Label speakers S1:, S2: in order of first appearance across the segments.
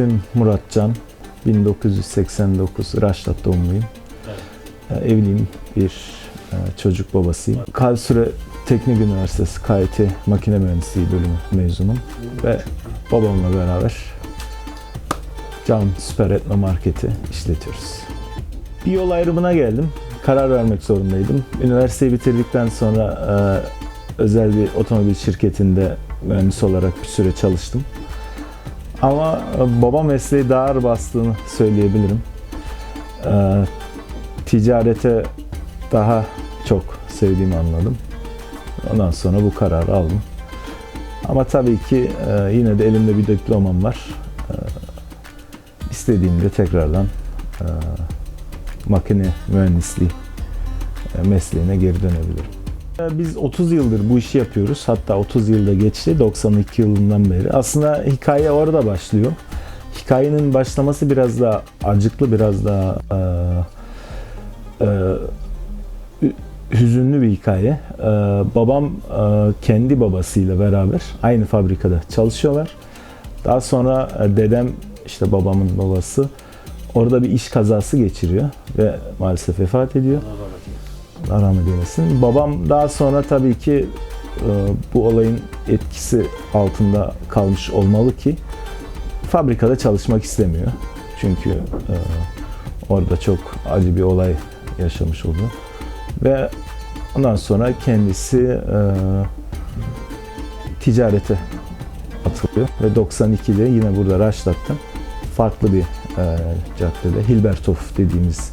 S1: İsmim Muratcan. 1989 Raşlat doğumluyum.
S2: Evet.
S1: Ee, Evliyim. Bir e, çocuk babasıyım. Karlsruhe Teknik Üniversitesi KIT Makine Mühendisliği bölümü mezunum. Ve babamla beraber Can Süper Etno Market'i işletiyoruz. Bir yol ayrımına geldim. Karar vermek zorundaydım. Üniversiteyi bitirdikten sonra e, özel bir otomobil şirketinde mühendis olarak bir süre çalıştım. Ama e, baba mesleği daha ağır bastığını söyleyebilirim. E, ticarete daha çok sevdiğimi anladım. Ondan sonra bu kararı aldım. Ama tabii ki e, yine de elimde bir diplomam var. E, istediğimde tekrardan e, makine mühendisliği e, mesleğine geri dönebilirim. E, Biz 30 yıldır bu işi yapıyoruz. Hatta 30 yılda geçti. 92 yılından beri. Aslında hikaye orada başlıyor. Hikayenin başlaması biraz daha acıklı, biraz daha e, e, hü- hüzünlü bir hikaye. E, babam e, kendi babasıyla beraber aynı fabrikada çalışıyorlar. Daha sonra e, dedem işte babamın babası orada bir iş kazası geçiriyor ve maalesef vefat ediyor.
S2: Allah rahmet eylesin.
S1: Babam daha sonra tabii ki e, bu olayın etkisi altında kalmış olmalı ki fabrikada çalışmak istemiyor. Çünkü e, orada çok acı bir olay yaşamış oldu. Ve ondan sonra kendisi e, ticarete atılıyor ve 92'de yine burada Raşlat'ta farklı bir e, caddede Hilberthof dediğimiz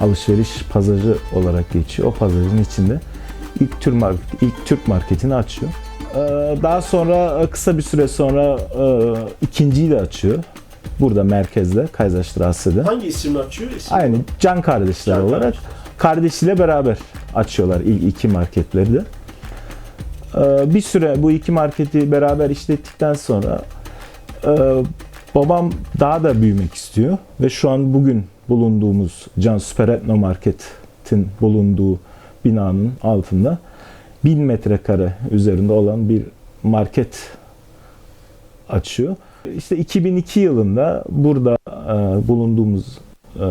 S1: alışveriş pazarı olarak geçiyor. O pazarın içinde ilk Türk market, ilk Türk marketini açıyor. Ee, Daha sonra e, kısa bir süre sonra e, ikinciyi de açıyor. Burada merkezde Kaiserstrasse'de.
S2: Hangi isimle açıyor? İsim
S1: Aynı can kardeşler
S2: Can
S1: olarak
S2: kardeş.
S1: kardeşiyle beraber açıyorlar ilk iki marketleri de. Ee, Bir süre bu iki marketi beraber işlettikten sonra e, babam daha da büyümek istiyor ve şu an bugün bulunduğumuz Can Süper Etno Market'in bulunduğu binanın altında 1000 metrekare üzerinde olan bir market açıyor. İşte 2002 yılında burada e, bulunduğumuz e,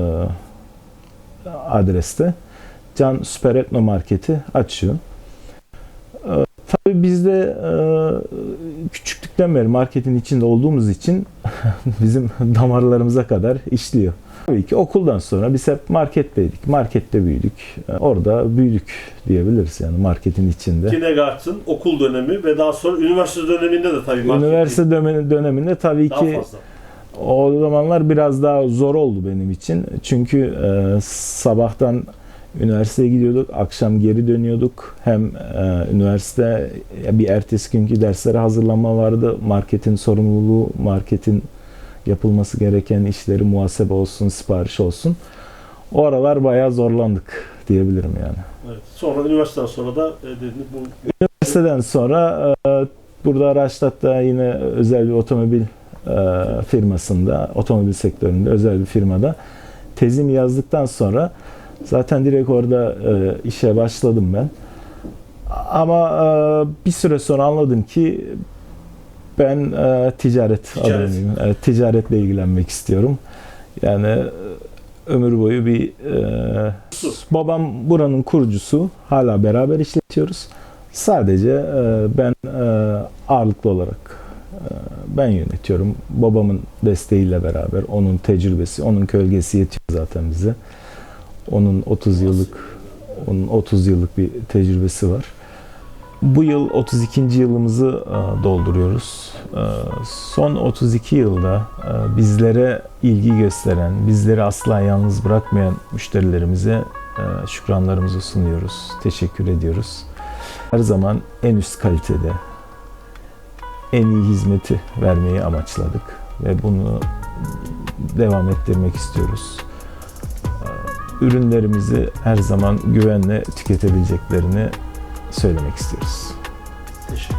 S1: adreste Can Süper Etno Market'i açıyor. E, tabii biz de e, küçüklükten beri marketin içinde olduğumuz için bizim damarlarımıza kadar işliyor. Tabii ki okuldan sonra biz hep marketteydik. Markette büyüdük. E, Orada büyüdük diyebiliriz yani marketin içinde.
S2: Kindergarten, okul dönemi ve daha sonra üniversite döneminde de tabii market
S1: Üniversite dönemi- döneminde tabii
S2: daha
S1: ki
S2: fazla.
S1: o zamanlar biraz daha zor oldu benim için. Çünkü e, sabahtan üniversiteye gidiyorduk, akşam geri dönüyorduk. Hem e, üniversite bir ertesi günkü derslere hazırlanma vardı. Marketin sorumluluğu, marketin yapılması gereken işleri muhasebe olsun, sipariş olsun. O aralar bayağı zorlandık diyebilirim yani.
S2: Evet. Sonra üniversiteden sonra da e, dediniz bu
S1: Üniversiteden sonra e, burada Raştat'ta yine özel bir otomobil e, firmasında, otomobil sektöründe özel bir firmada tezimi yazdıktan sonra zaten direkt orada e, işe başladım ben. Ama e, bir süre sonra anladım ki ben e, ticaret,
S2: Ticaret.
S1: adamıyım. Evet, ticaretle ilgilenmek istiyorum. Yani e, ömür boyu bir e, babam buranın kurucusu. Hala beraber işletiyoruz. Sadece e, ben e, ağırlıklı olarak e, ben yönetiyorum. Babamın desteğiyle beraber onun tecrübesi, onun kölgesi yetiyor zaten bize. Onun 30 yıllık onun 30 yıllık bir tecrübesi var. Bu yıl 32. yılımızı e, dolduruyoruz. E, Son 32 yılda e, bizlere ilgi gösteren, bizleri asla yalnız bırakmayan müşterilerimize şükranlarımızı sunuyoruz. Teşekkür ediyoruz. Her zaman en üst kalitede, en iyi hizmeti vermeyi amaçladık ve bunu devam ettirmek istiyoruz. Ürünlerimizi her zaman güvenle tüketebileceklerini söylemek istiyoruz. Teşekkür